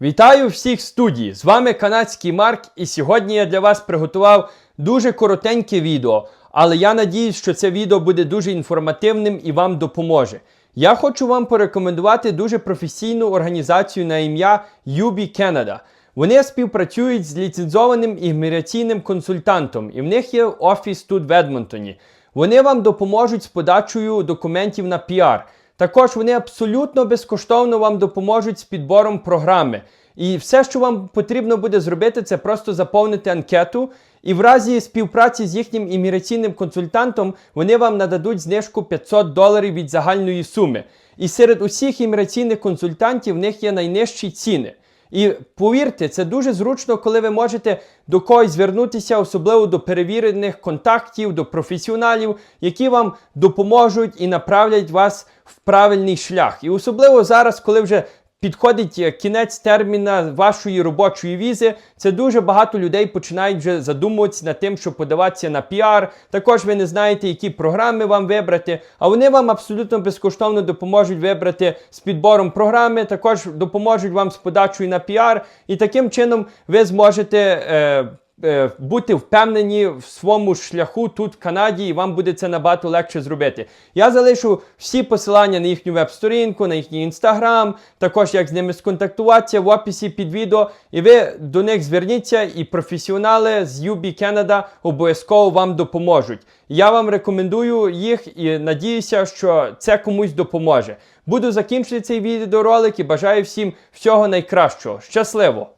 Вітаю всіх в студії! З вами канадський Марк, і сьогодні я для вас приготував дуже коротеньке відео, але я надіюсь, що це відео буде дуже інформативним і вам допоможе. Я хочу вам порекомендувати дуже професійну організацію на ім'я UB Canada. Вони співпрацюють з ліцензованим імміграційним консультантом, і в них є офіс тут в Едмонтоні. Вони вам допоможуть з подачею документів на піар. Також вони абсолютно безкоштовно вам допоможуть з підбором програми. І все, що вам потрібно буде зробити, це просто заповнити анкету. І в разі співпраці з їхнім імміграційним консультантом вони вам нададуть знижку 500 доларів від загальної суми. І серед усіх імміграційних консультантів в них є найнижчі ціни. І повірте, це дуже зручно, коли ви можете до когось звернутися, особливо до перевірених контактів, до професіоналів, які вам допоможуть і направлять вас в правильний шлях. І особливо зараз, коли вже підходить е, кінець терміна вашої робочої візи, це дуже багато людей починають вже задумуватися над тим, щоб подаватися на піар. Також ви не знаєте, які програми вам вибрати, а вони вам абсолютно безкоштовно допоможуть вибрати з підбором програми, також допоможуть вам з подачою на піар, і таким чином ви зможете. Е, бути впевнені в своєму шляху тут, в Канаді, і вам буде це набагато легше зробити. Я залишу всі посилання на їхню веб-сторінку, на їхній інстаграм, також як з ними сконтактуватися в описі під відео. І ви до них зверніться, і професіонали з UB Canada обов'язково вам допоможуть. Я вам рекомендую їх і надіюся, що це комусь допоможе. Буду закінчити цей відеоролик і бажаю всім всього найкращого. Щасливо!